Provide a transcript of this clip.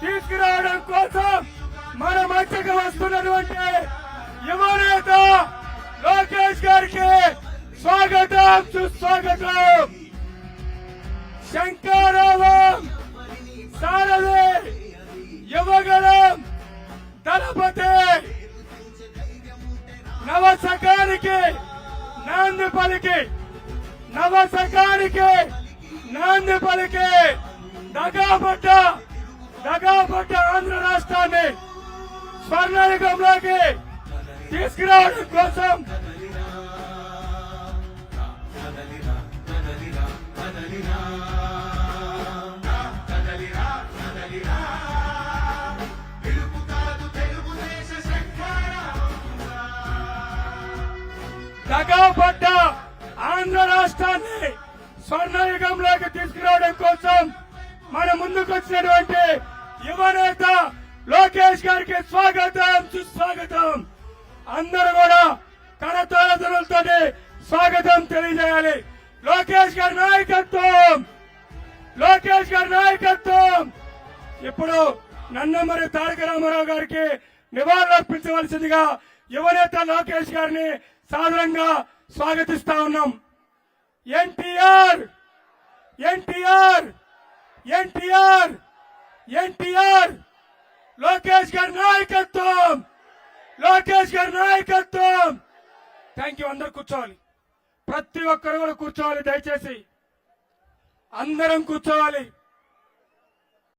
తీసుకురావడం కోసం మన మధ్యకు వస్తున్నటువంటి యువనేత లోకేష్ గారికి స్వాగతం సుస్వాగతం. శంకారావం సారథి యువగలం దళపతి నవసకానికి నాంది పలికి నవసకానికి నాంది పలికి. దగాపడ్డ దగాపడ్డ ఆంధ్ర రాష్ట్రాన్ని స్వర్ణయుగంలోకి తీసుకురావడం కోసం దగాపడ్డ ఆంధ్ర రాష్ట్రాన్ని స్వర్ణయుగంలోకి తీసుకురావడం కోసం మన ముందుకు వచ్చినటువంటి యువనేత లోకేష్ గారికి స్వాగతం సుస్వాగతం. అందరూ కూడా కరతాళతలతో స్వాగతం తెలియజేయాలి. లోకేష్ గారి నాయకత్వం! లోకేష్ గారి నాయకత్వం! ఇప్పుడు నన్నమరి తారక రామారావు గారికి నివాళులర్పించవలసిందిగా యువనేత లోకేష్ గారిని సాధారణంగా స్వాగతిస్తా ఉన్నాం. ఎన్టీఆర్! ఎన్టీఆర్! ఎన్టీఆర్ ఎన్టీఆర్ లోకేష్ గారి నాయకత్వం లోకేష్ గారి నాయకత్వం. థ్యాంక్ యూ అందరు కూర్చోవాలి. ప్రతి ఒక్కరు కూడా కూర్చోవాలి దయచేసి. అందరం కూర్చోవాలి.